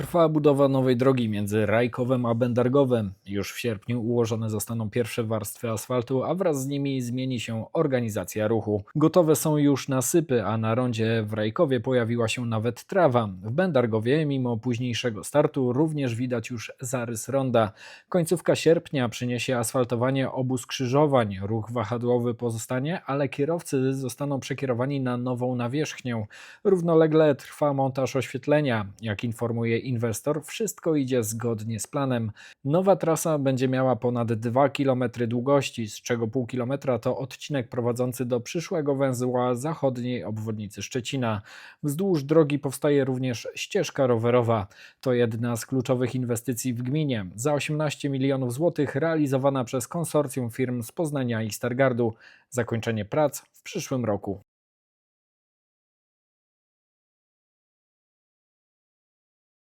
Trwa budowa nowej drogi między Rajkowem a Bendargowem. Już w sierpniu ułożone zostaną pierwsze warstwy asfaltu, a wraz z nimi zmieni się organizacja ruchu. Gotowe są już nasypy, a na rondzie w Rajkowie pojawiła się nawet trawa. W Bendargowie, mimo późniejszego startu, również widać już zarys ronda. Końcówka sierpnia przyniesie asfaltowanie obu skrzyżowań. Ruch wahadłowy pozostanie, ale kierowcy zostaną przekierowani na nową nawierzchnię. Równolegle trwa montaż oświetlenia. Jak informuje inwestor, wszystko idzie zgodnie z planem. Nowa trasa będzie miała ponad 2 km długości, z czego pół kilometra to odcinek prowadzący do przyszłego węzła zachodniej obwodnicy Szczecina. Wzdłuż drogi powstaje również ścieżka rowerowa. To jedna z kluczowych inwestycji w gminie. Za 18 milionów złotych realizowana przez konsorcjum firm z Poznania i Stargardu. Zakończenie prac w przyszłym roku.